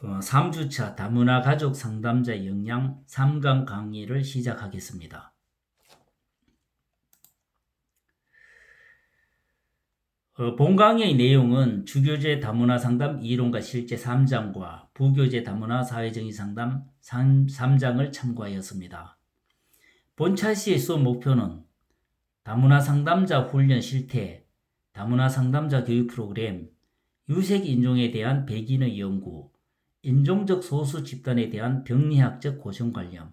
어, 3주차 다문화 가족 상담자 역량 3강 강의를 시작하겠습니다. 어, 본 강의의 내용은 주교제 다문화 상담 이론과 실제 3장과 부교제 다문화 사회정의 상담 3, 3장을 참고하였습니다. 본 차시의 수업 목표는 다문화 상담자 훈련 실태, 다문화 상담자 교육 프로그램, 유색 인종에 대한 백인의 연구, 인종적 소수 집단에 대한 병리학적 고정관념,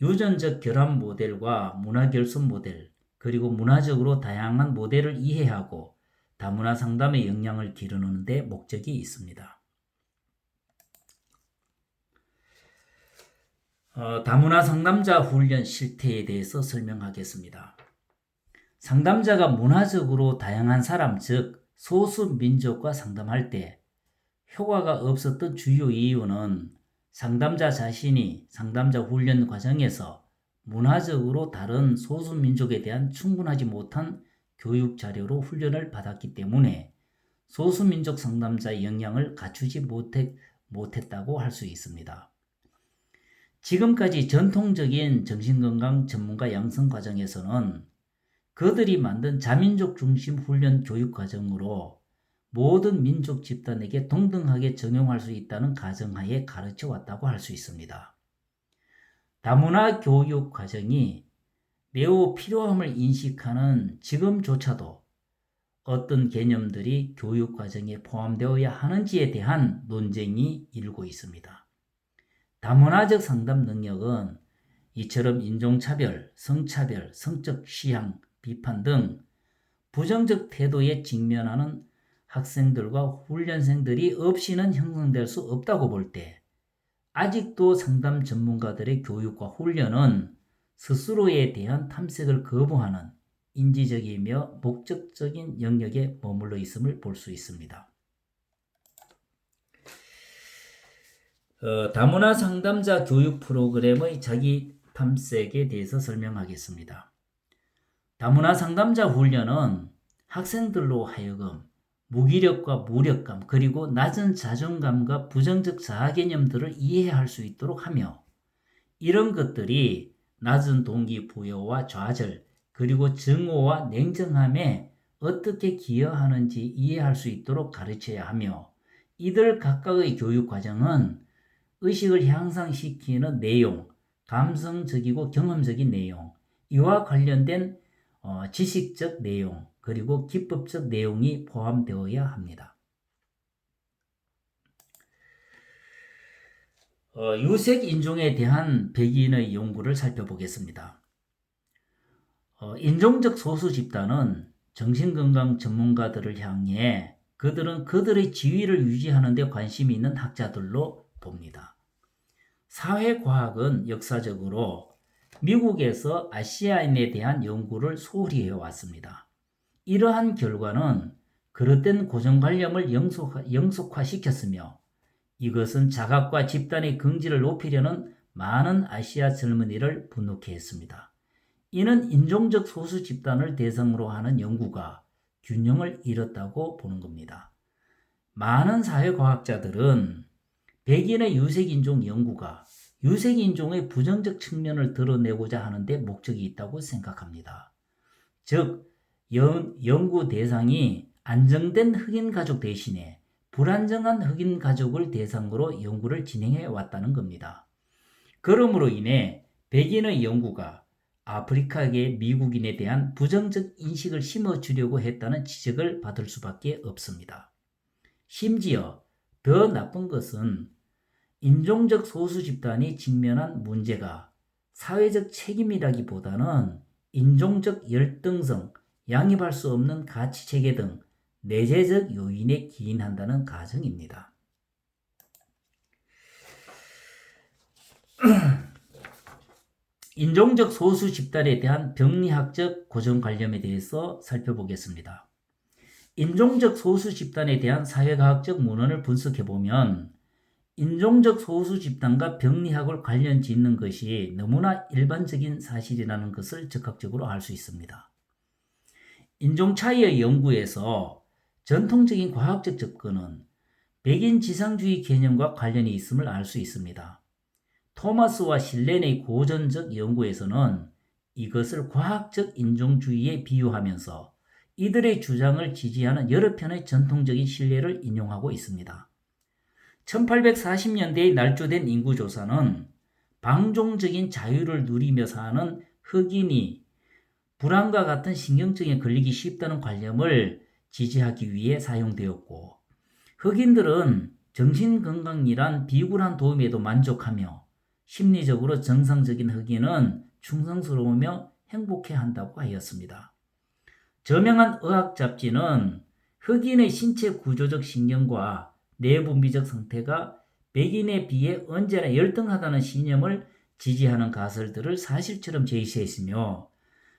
유전적 결합 모델과 문화 결손 모델, 그리고 문화적으로 다양한 모델을 이해하고 다문화 상담의 역량을 기르는 데 목적이 있습니다. 어, 다문화 상담자 훈련 실태에 대해서 설명하겠습니다. 상담자가 문화적으로 다양한 사람, 즉 소수 민족과 상담할 때 효과가 없었던 주요 이유는 상담자 자신이 상담자 훈련 과정에서 문화적으로 다른 소수 민족에 대한 충분하지 못한 교육 자료로 훈련을 받았기 때문에 소수 민족 상담자의 역량을 갖추지 못했, 못했다고 할 수 있습니다. 지금까지 전통적인 정신건강 전문가 양성 과정에서는 그들이 만든 자민족 중심 훈련 교육 과정으로 모든 민족 집단에게 동등하게 적용할 수 있다는 가정하에 가르쳐 왔다고 할 수 있습니다. 다문화 교육 과정이 매우 필요함을 인식하는 지금조차도 어떤 개념들이 교육 과정에 포함되어야 하는지에 대한 논쟁이 일고 있습니다. 다문화적 상담 능력은 이처럼 인종차별, 성차별, 성적 취향, 비판 등 부정적 태도에 직면하는 학생들과 훈련생들이 없이는 형성될 수 없다고 볼 때 아직도 상담 전문가들의 교육과 훈련은 스스로에 대한 탐색을 거부하는 인지적이며 목적적인 영역에 머물러 있음을 볼 수 있습니다. 어, 다문화 상담자 교육 프로그램의 자기 탐색에 대해서 설명하겠습니다. 다문화 상담자 훈련은 학생들로 하여금 무기력과 무력감 그리고 낮은 자존감과 부정적 자아 개념들을 이해할 수 있도록 하며 이런 것들이 낮은 동기부여와 좌절 그리고 증오와 냉정함에 어떻게 기여하는지 이해할 수 있도록 가르쳐야 하며 이들 각각의 교육 과정은 의식을 향상시키는 내용, 감성적이고 경험적인 내용, 이와 관련된 어, 지식적 내용, 그리고 기법적 내용이 포함되어야 합니다. 어, 유색 인종에 대한 백인의 연구를 살펴보겠습니다. 어, 인종적 소수 집단은 정신건강 전문가들을 향해 그들은 그들의 지위를 유지하는 데 관심이 있는 학자들로 봅니다. 사회과학은 역사적으로 미국에서 아시아인에 대한 연구를 소홀히 해왔습니다. 이러한 결과는 그릇된 고정관념을 영속화, 시켰으며 이것은 자각과 집단의 긍지를 높이려는 많은 아시아 젊은이를 분노케 했습니다. 이는 인종적 소수 집단을 대상으로 하는 연구가 균형을 잃었다고 보는 겁니다. 많은 사회과학자들은 백인의 유색인종 연구가 유색인종의 부정적 측면을 드러내고자 하는데 목적이 있다고 생각합니다. 즉, 연, 연구 대상이 안정된 흑인 가족 대신에 불안정한 흑인 가족을 대상으로 연구를 진행해 왔다는 겁니다. 그러므로 인해 백인의 연구가 아프리카계 미국인에 대한 부정적 인식을 심어주려고 했다는 지적을 받을 수밖에 없습니다. 심지어 더 나쁜 것은 인종적 소수 집단이 직면한 문제가 사회적 책임이라기보다는 인종적 열등성, 양입할 수 없는 가치 체계 등 내재적 요인에 기인한다는 가정입니다. 인종적 소수 집단에 대한 병리학적 고정관념에 대해서 살펴보겠습니다. 인종적 소수 집단에 대한 사회과학적 문헌을 분석해 보면 인종적 소수 집단과 병리학을 관련 짓는 것이 너무나 일반적인 사실이라는 것을 적극적으로 알 수 있습니다. 인종 차이의 연구에서 전통적인 과학적 접근은 백인 지상주의 개념과 관련이 있음을 알 수 있습니다. 토마스와 실렌의 고전적 연구에서는 이것을 과학적 인종주의에 비유하면서 이들의 주장을 지지하는 여러 편의 전통적인 신뢰를 인용하고 있습니다. 1840년대에 날조된 인구조사는 방종적인 자유를 누리며 사는 흑인이 불안과 같은 신경증에 걸리기 쉽다는 관념을 지지하기 위해 사용되었고 흑인들은 정신건강이란 비굴한 도움에도 만족하며 심리적으로 정상적인 흑인은 충성스러우며 행복해 한다고 하였습니다. 저명한 의학 잡지는 흑인의 신체 구조적 신경과 내분비적 상태가 백인에 비해 언제나 열등하다는 신념을 지지하는 가설들을 사실처럼 제시했으며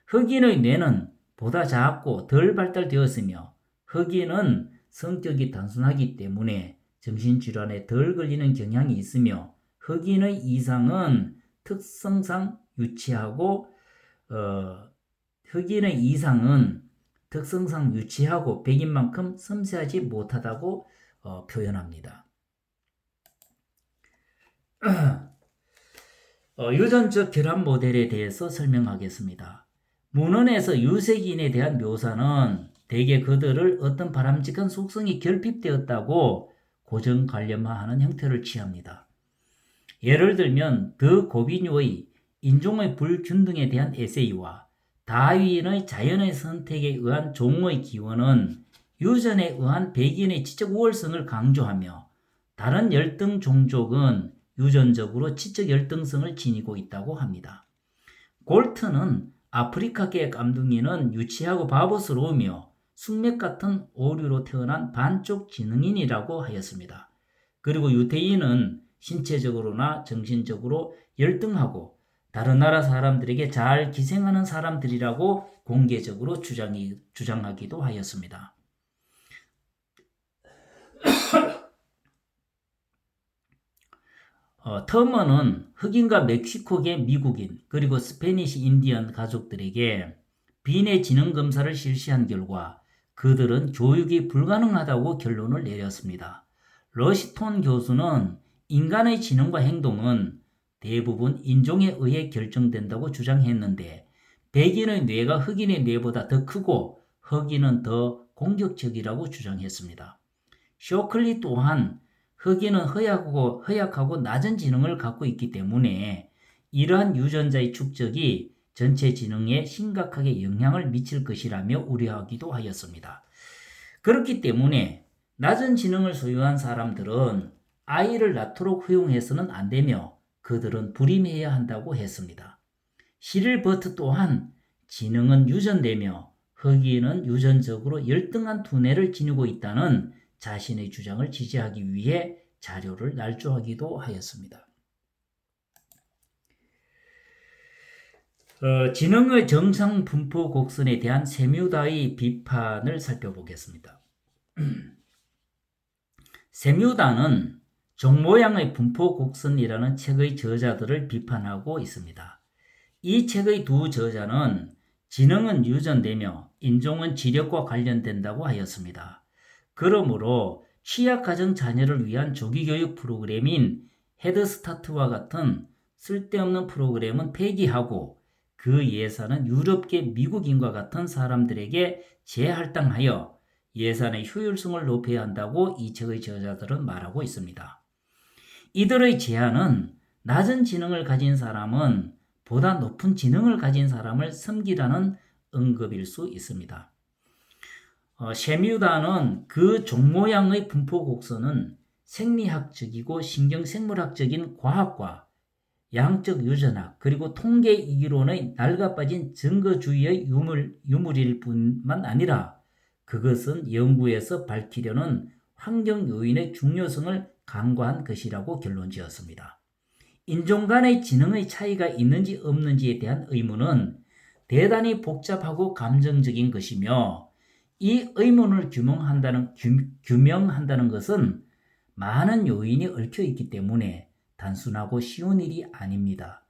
흑인의 뇌는 보다 작고 덜 발달되었으며 흑인은 성격이 단순하기 때문에 정신질환에 덜 걸리는 경향이 있으며 흑인의 이상은 특성상 유치하고 어, 흑인의 이상은 특성상 유치하고 백인만큼 섬세하지 못하다고 어, 표현합니다. 어, 유전적 결합 모델에 대해서 설명하겠습니다. 문헌에서 유색인에 대한 묘사는 대개 그들을 어떤 바람직한 속성이 결핍되었다고 고정관념화하는 형태를 취합니다. 예를 들면 더 고비뉴의 인종의 불균등에 대한 에세이와 다윈의 자연의 선택에 의한 종의 기원은 유전에 의한 백인의 지적 우월성을 강조하며 다른 열등 종족은 유전적으로 지적 열등성을 지니고 있다고 합니다. 골트는 아프리카계 깜둥이는 유치하고 바보스러우며 숙맥 같은 오류로 태어난 반쪽 지능인이라고 하였습니다. 그리고 유태인은 신체적으로나 정신적으로 열등하고 다른 나라 사람들에게 잘 기생하는 사람들이라고 공개적으로 주장이, 주장하기도 하였습니다. 어, 터머는 흑인과 멕시코계 미국인 그리고 스페니시 인디언 가족들에게 비내 지능 검사를 실시한 결과 그들은 교육이 불가능하다고 결론을 내렸습니다. 러시톤 교수는 인간의 지능과 행동은 대부분 인종에 의해 결정된다고 주장했는데 백인의 뇌가 흑인의 뇌보다 더 크고 흑인은 더 공격적이라고 주장했습니다. 쇼클리 또한 흑인은 허약하고, 허약하고 낮은 지능을 갖고 있기 때문에 이러한 유전자의 축적이 전체 지능에 심각하게 영향을 미칠 것이라며 우려하기도 하였습니다. 그렇기 때문에 낮은 지능을 소유한 사람들은 아이를 낳도록 허용해서는 안 되며 그들은 불임해야 한다고 했습니다. 시릴 버트 또한 지능은 유전되며 흑인은 유전적으로 열등한 두뇌를 지니고 있다는 자신의 주장을 지지하기 위해 자료를 날조하기도 하였습니다. 어, 지능의 정상 분포 곡선에 대한 세뮤다의 비판을 살펴보겠습니다. 세뮤다는 종 모양의 분포 곡선이라는 책의 저자들을 비판하고 있습니다. 이 책의 두 저자는 지능은 유전되며 인종은 지력과 관련된다고 하였습니다. 그러므로 취약가정 자녀를 위한 조기교육 프로그램인 헤드스타트와 같은 쓸데없는 프로그램은 폐기하고 그 예산은 유럽계 미국인과 같은 사람들에게 재할당하여 예산의 효율성을 높여야 한다고 이 책의 저자들은 말하고 있습니다. 이들의 제안은 낮은 지능을 가진 사람은 보다 높은 지능을 가진 사람을 섬기라는 언급일 수 있습니다. 어, 셰뮤다는 그 종모양의 분포 곡선은 생리학적이고 신경생물학적인 과학과 양적 유전학 그리고 통계 이론의 낡아빠진 증거주의의 유물, 유물일 뿐만 아니라 그것은 연구에서 밝히려는 환경 요인의 중요성을 간과한 것이라고 결론 지었습니다. 인종 간의 지능의 차이가 있는지 없는지에 대한 의문은 대단히 복잡하고 감정적인 것이며 이 의문을 규명한다는, 규명한다는 것은 많은 요인이 얽혀 있기 때문에 단순하고 쉬운 일이 아닙니다.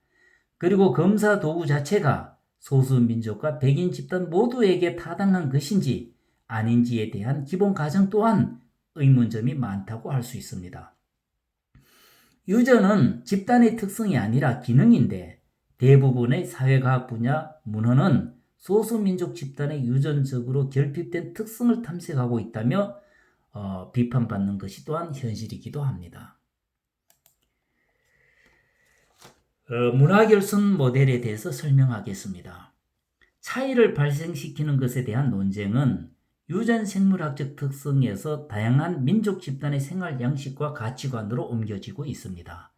그리고 검사 도구 자체가 소수 민족과 백인 집단 모두에게 타당한 것인지 아닌지에 대한 기본 가정 또한 의문점이 많다고 할 수 있습니다. 유전은 집단의 특성이 아니라 기능인데 대부분의 사회과학 분야 문헌은 소수민족 집단의 유전적으로 결핍된 특성을 탐색하고 있다며 어, 비판받는 것이 또한 현실이기도 합니다. 어, 문화결손 모델에 대해서 설명하겠습니다. 차이를 발생시키는 것에 대한 논쟁은 유전 생물학적 특성에서 다양한 민족 집단의 생활 양식과 가치관으로 옮겨지고 있습니다.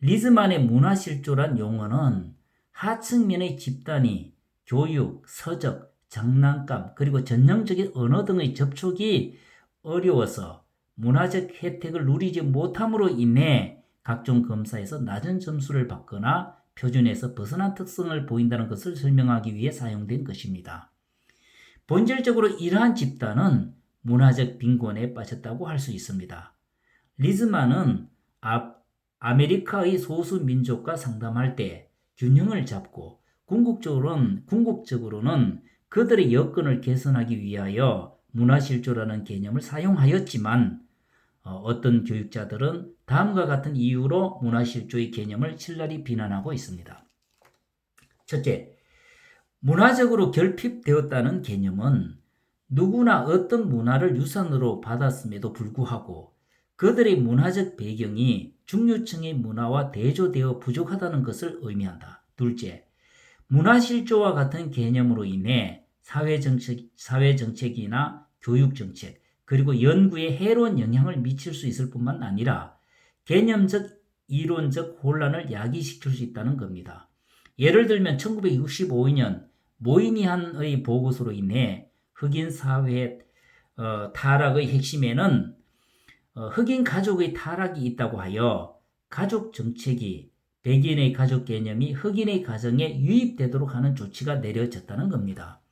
리즈만의 문화실조란 용어는 하층민의 집단이 교육, 서적, 장난감, 그리고 전형적인 언어 등의 접촉이 어려워서 문화적 혜택을 누리지 못함으로 인해 각종 검사에서 낮은 점수를 받거나 표준에서 벗어난 특성을 보인다는 것을 설명하기 위해 사용된 것입니다. 본질적으로 이러한 집단은 문화적 빈곤에 빠졌다고 할 수 있습니다. 리즈만은 아, 아메리카의 소수 민족과 상담할 때 균형을 잡고 궁극적으로는, 궁극적으로는 그들의 여건을 개선하기 위하여 문화실조라는 개념을 사용하였지만 어, 떤 교육자들은 다음과 같은 이유로 문화실조의 개념을 신랄히 비난하고 있습니다. 첫째, 문화적으로 결핍되었다는 개념은 누구나 어떤 문화를 유산으로 받았음에도 불구하고 그들의 문화적 배경이 중류층의 문화와 대조되어 부족하다는 것을 의미한다. 둘째, 문화실조와 같은 개념으로 인해 사회정책, 사회정책이나 교육정책, 그리고 연구에 해로운 영향을 미칠 수 있을 뿐만 아니라 개념적, 이론적 혼란을 야기시킬 수 있다는 겁니다. 예를 들면 1965년 모이니한의 보고서로 인해 흑인 사회 어, 타락의 핵심에는 어, 흑인 가족의 타락이 있다고 하여 가족 정책이 백인의 가족 개념이 흑인의 가정에 유입되도록 하는 조치가 내려졌다는 겁니다.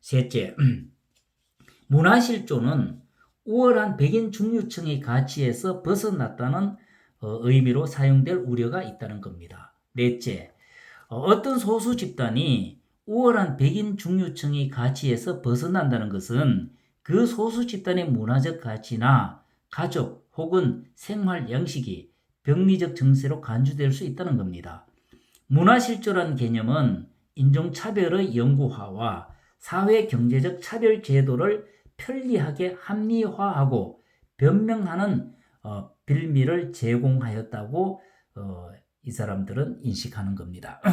셋째, 문화실조는 우월한 백인 중류층의 가치에서 벗어났다는 어, 의미로 사용될 우려가 있다는 겁니다. 넷째, 어, 어떤 소수 집단이 우월한 백인 중류층의 가치에서 벗어난다는 것은 그 소수 집단의 문화적 가치나 가족 혹은 생활 양식이 병리적 정세로 간주될 수 있다는 겁니다. 문화실조란 개념은 인종차별의 연구화와 사회 경제적 차별 제도를 편리하게 합리화하고 변명하는 어, 빌미를 제공하였다고 어, 이 사람들은 인식하는 겁니다.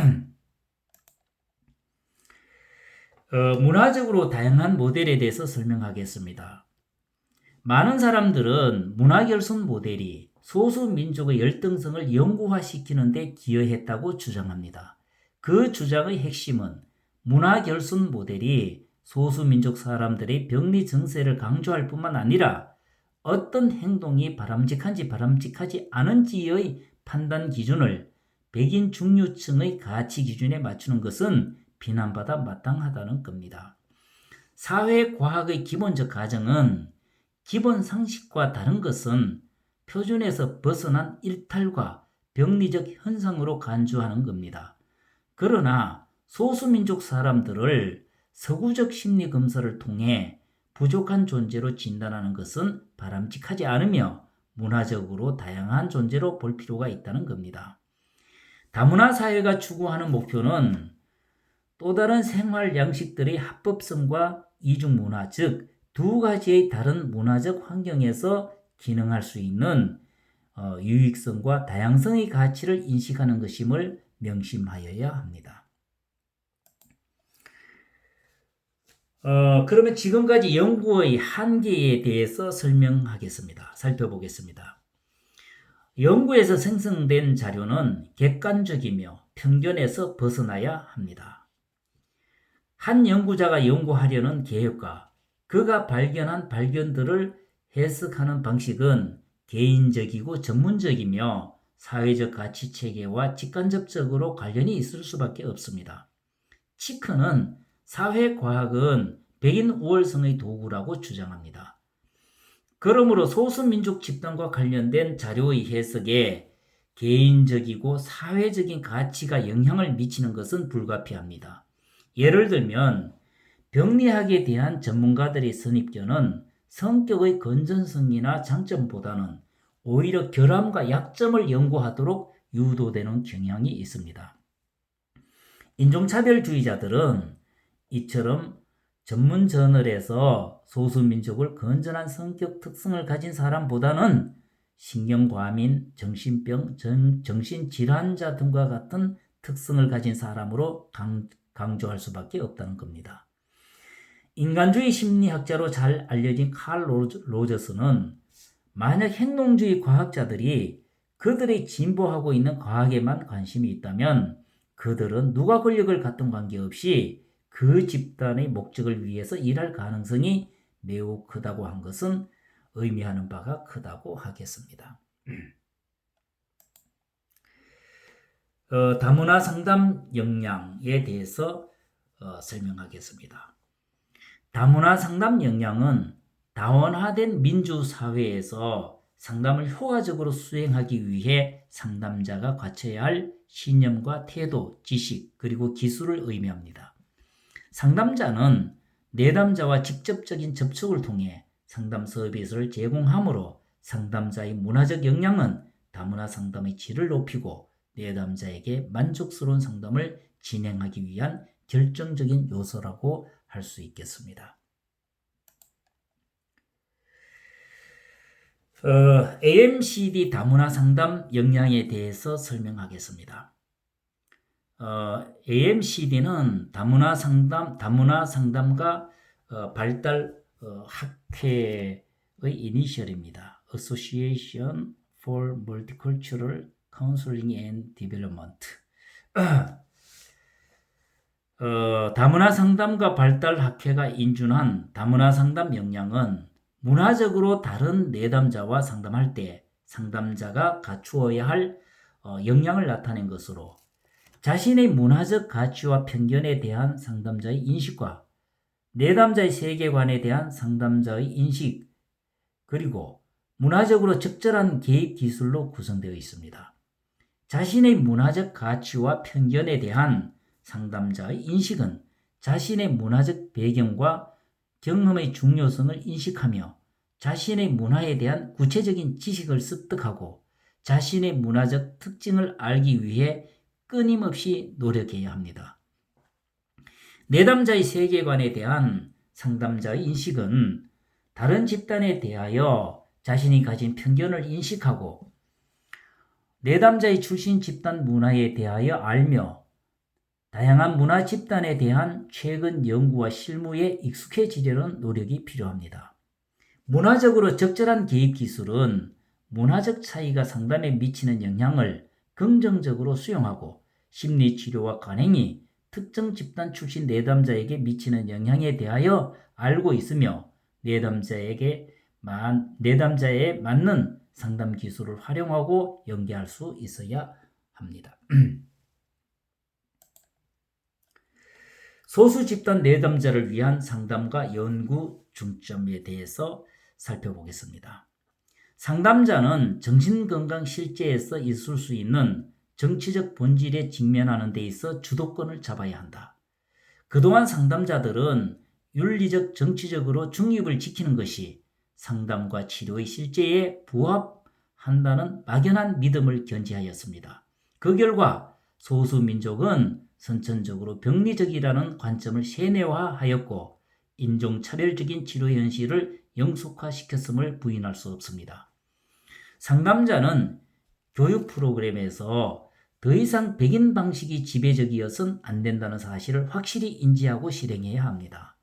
어, 문화적으로 다양한 모델에 대해서 설명하겠습니다. 많은 사람들은 문화결손 모델이 소수 민족의 열등성을 영구화시키는 데 기여했다고 주장합니다. 그 주장의 핵심은 문화결손 모델이 소수민족 사람들의 병리 증세를 강조할 뿐만 아니라 어떤 행동이 바람직한지 바람직하지 않은지의 판단 기준을 백인 중류층의 가치 기준에 맞추는 것은 비난받아 마땅하다는 겁니다. 사회과학의 기본적 가정은 기본 상식과 다른 것은 표준에서 벗어난 일탈과 병리적 현상으로 간주하는 겁니다. 그러나 소수민족 사람들을 서구적 심리 검사를 통해 부족한 존재로 진단하는 것은 바람직하지 않으며 문화적으로 다양한 존재로 볼 필요가 있다는 겁니다. 다문화 사회가 추구하는 목표는 또 다른 생활 양식들의 합법성과 이중 문화, 즉, 두 가지의 다른 문화적 환경에서 기능할 수 있는 어, 유익성과 다양성의 가치를 인식하는 것임을 명심하여야 합니다. 어, 그러면 지금까지 연구의 한계에 대해서 설명하겠습니다. 살펴보겠습니다. 연구에서 생성된 자료는 객관적이며 편견에서 벗어나야 합니다. 한 연구자가 연구하려는 계획과 그가 발견한 발견들을 해석하는 방식은 개인적이고 전문적이며 사회적 가치 체계와 직간접적으로 관련이 있을 수밖에 없습니다. 치크는 사회과학은 백인 우월성의 도구라고 주장합니다. 그러므로 소수민족 집단과 관련된 자료의 해석에 개인적이고 사회적인 가치가 영향을 미치는 것은 불가피합니다. 예를 들면 병리학에 대한 전문가들의 선입견은 성격의 건전성이나 장점보다는 오히려 결함과 약점을 연구하도록 유도되는 경향이 있습니다. 인종차별주의자들은 이처럼 전문 저널에서 소수민족을 건전한 성격 특성을 가진 사람보다는 신경과민, 정신병, 정신질환자 등과 같은 특성을 가진 사람으로 강, 강조할 수밖에 없다는 겁니다. 인간주의 심리학자로 잘 알려진 칼 로저스는 만약 행동주의 과학자들이 그들의 진보하고 있는 과학에만 관심이 있다면 그들은 누가 권력을 갖던 관계없이 그 집단의 목적을 위해서 일할 가능성이 매우 크다고 한 것은 의미하는 바가 크다고 하겠습니다. 어, 다문화 상담 역량에 대해서 어, 설명하겠습니다. 다문화 상담 역량은 다원화된 민주사회에서 상담을 효과적으로 수행하기 위해 상담자가 갖춰야 할 신념과 태도, 지식, 그리고 기술을 의미합니다. 상담자는 내담자와 직접적인 접촉을 통해 상담 서비스를 제공하므로 상담자의 문화적 역량은 다문화 상담의 질을 높이고 내담자에게 만족스러운 상담을 진행하기 위한 결정적인 요소라고 할 수 있겠습니다. 어, AMCD 다문화 상담 역량에 대해서 설명하겠습니다. 어, AMCD는 다문화 상담, 다문화 상담과 어, 발달 어, 학회의 이니셜입니다. Association for Multicultural Counseling and Development. 어, 다문화 상담과 발달 학회가 인준한 다문화 상담 역량은 문화적으로 다른 내담자와 상담할 때 상담자가 갖추어야 할 어, 역량을 나타낸 것으로 자신의 문화적 가치와 편견에 대한 상담자의 인식과 내담자의 세계관에 대한 상담자의 인식 그리고 문화적으로 적절한 개입 기술로 구성되어 있습니다. 자신의 문화적 가치와 편견에 대한 상담자의 인식은 자신의 문화적 배경과 경험의 중요성을 인식하며 자신의 문화에 대한 구체적인 지식을 습득하고 자신의 문화적 특징을 알기 위해 끊임없이 노력해야 합니다. 내담자의 세계관에 대한 상담자의 인식은 다른 집단에 대하여 자신이 가진 편견을 인식하고 내담자의 출신 집단 문화에 대하여 알며 다양한 문화 집단에 대한 최근 연구와 실무에 익숙해지려는 노력이 필요합니다. 문화적으로 적절한 개입 기술은 문화적 차이가 상담에 미치는 영향을 긍정적으로 수용하고 심리 치료와 간행이 특정 집단 출신 내담자에게 미치는 영향에 대하여 알고 있으며 내담자에게 내담자에 맞는 상담 기술을 활용하고 연계할 수 있어야 합니다. 소수 집단 내담자를 위한 상담과 연구 중점에 대해서 살펴보겠습니다. 상담자는 정신건강 실제에서 있을 수 있는 정치적 본질에 직면하는 데 있어 주도권을 잡아야 한다. 그동안 상담자들은 윤리적 정치적으로 중립을 지키는 것이 상담과 치료의 실제에 부합한다는 막연한 믿음을 견지하였습니다. 그 결과 소수민족은 선천적으로 병리적이라는 관점을 세뇌화하였고 인종차별적인 치료 현실을 영속화시켰음을 부인할 수 없습니다. 상담자는 교육 프로그램에서 더 이상 백인 방식이 지배적이어선 안 된다는 사실을 확실히 인지하고 실행해야 합니다.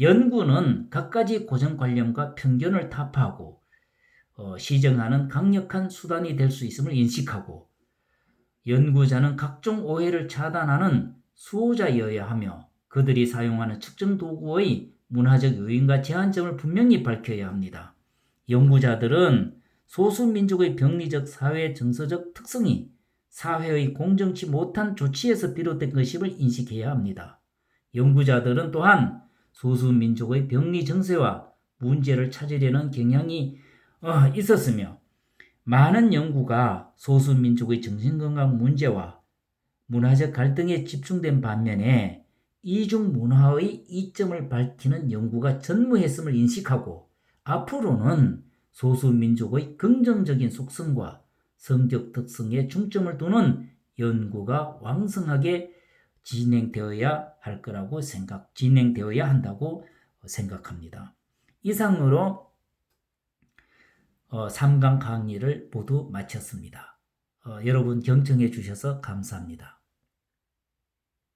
연구는 갖가지 고정관념과 편견을 타파하고 어, 시정하는 강력한 수단이 될 수 있음을 인식하고 연구자는 각종 오해를 차단하는 수호자여야 하며 그들이 사용하는 측정 도구의 문화적 요인과 제한점을 분명히 밝혀야 합니다. 연구자들은 소수민족의 병리적 사회 정서적 특성이 사회의 공정치 못한 조치에서 비롯된 것임을 인식해야 합니다. 연구자들은 또한 소수민족의 병리 정세와 문제를 찾으려는 경향이 어, 있었으며 많은 연구가 소수민족의 정신건강 문제와 문화적 갈등에 집중된 반면에 이중 문화의 이점을 밝히는 연구가 전무했음을 인식하고 앞으로는 소수민족의 긍정적인 속성과 성적 특성에 중점을 두는 연구가 왕성하게 진행되어야 할 거라고 생각, 진행되어야 한다고 생각합니다. 이상으로 어, 3강 강의를 모두 마쳤습니다. 어, 여러분 경청해 주셔서 감사합니다.